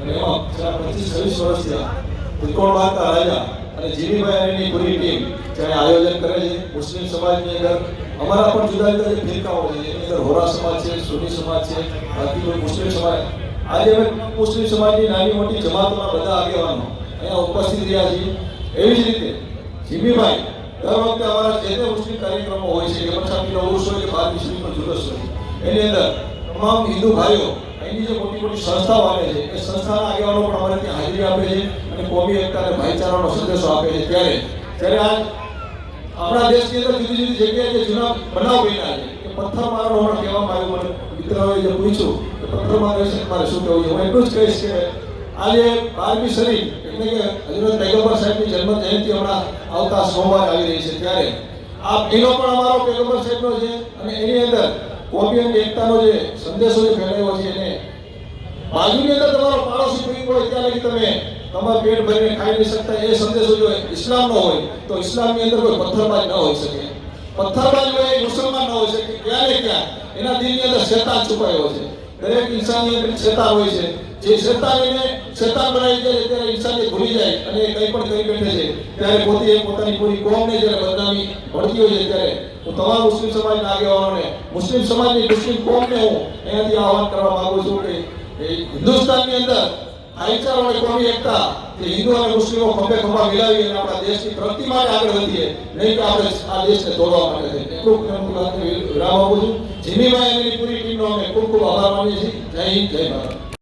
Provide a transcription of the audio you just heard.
અને એમાં છેલ્લા પચીસ છવ્વીસ વર્ષથી ત્રિકોણ બાંધતા રાજા અને જીવીભાઈ અને એની પૂરી ટીમ જ્યારે આયોજન કરે છે. મુસ્લિમ સમાજની અંદર અમારા પણ જુદા જુદા જે ફિરકાઓ છે એની અંદર હોરા સમાજ છે સુની સમાજ છે, બાકી કોઈ મુસ્લિમ સમાજ આજે મુસ્લિમ સમાજની નાની મોટી જમાતોના બધા આગેવાનો અહીંયા ઉપસ્થિત રહ્યા છીએ એવી જ રીતે જીમીભાઈ દર વખતે અમારા જે તે મુસ્લિમ કાર્યક્રમો હોય છે કે પછાતીનો ઉર્સ હોય કે બાર પણ જુલૂસ હોય. એની અંદર તમામ હિન્દુ ભાઈઓ અહીંની જે મોટી મોટી સંસ્થાઓ આવે છે, એ સંસ્થાના આગેવાનો પણ અમારે ત્યાં હાજરી આપે છે અને કોમી એકતા અને ભાઈચારાનો સંદેશો આપે છે ત્યારે. ત્યારે આ આપણા દેશની અંદર જુદી જુદી જગ્યાએ જે જૂના બનાવ બન્યા છે કે પથ્થર મારવાનો હમણાં કહેવામાં આવ્યું મને. મિત્રોએ જે પૂછ્યું કે પથ્થર મારે છે, મારે શું કહેવું છે? હું એટલું જ કહીશ કે આજે બારમી શરીફ એટલે કે હજરત પૈગંબર સાહેબની જન્મ જયંતિ હમણાં આવતા સોમવાર આવી રહી છે. ત્યારે આ એનો પણ અમારો પૈગંબર સાહેબનો છે અને એની અંદર કોમી એકતાનો જે સંદેશો જે ફેલાયો છે, એને બાજુની અંદર તમારો પાડોશી લગી તમે તમારા પેટ ભરીને ખાઈ નહીં શકતા, એ સંદેશો જો ઇસ્લામનો હોય, તો ઇસ્લામની અંદર કોઈ પથ્થરબાજ ન હોઈ શકે. પથ્થરબાજ હોય મુસલમાન ન હોઈ શકે. ક્યાં ને ક્યાં? એના દિલની અંદર શેતાન છુપાયો છે. દરેક ઇન્સાનની અંદર શેતાન હોય છે. જે શેતાન એને શેતાન બનાવી દે, ત્યારે ઇન્સાન ભૂલી જાય અને એ પણ કરી બેઠે છે. ત્યારે પોતે એ પોતાની પૂરી કોમને જ્યારે બદનામી મળતી હોય છે, ત્યારે હું તમામ મુસ્લિમ સમાજના આગેવાનોને, મુસ્લિમ સમાજની મુસ્લિમ કોમને હું અહીંયાથી આહવાન કરવા માંગુ છું કે હિન્દુસ્તાનની અંદર ભાઈચારો અને કોમી એકતા કે હિન્દુ અને મુસ્લિમો ખંભે ખંભા મિલાવી અને આપણા દેશની પ્રગતિ માટે આગળ વધીએ નહીં તો આપણે આ દેશને તોડવા માટે છે એટલું વિરામ આપું છું જીમીભાઈ એમની પૂરી ટીમનો અમે ખૂબ ખૂબ આભાર માનીએ છીએ જય હિન્દ જય ભારત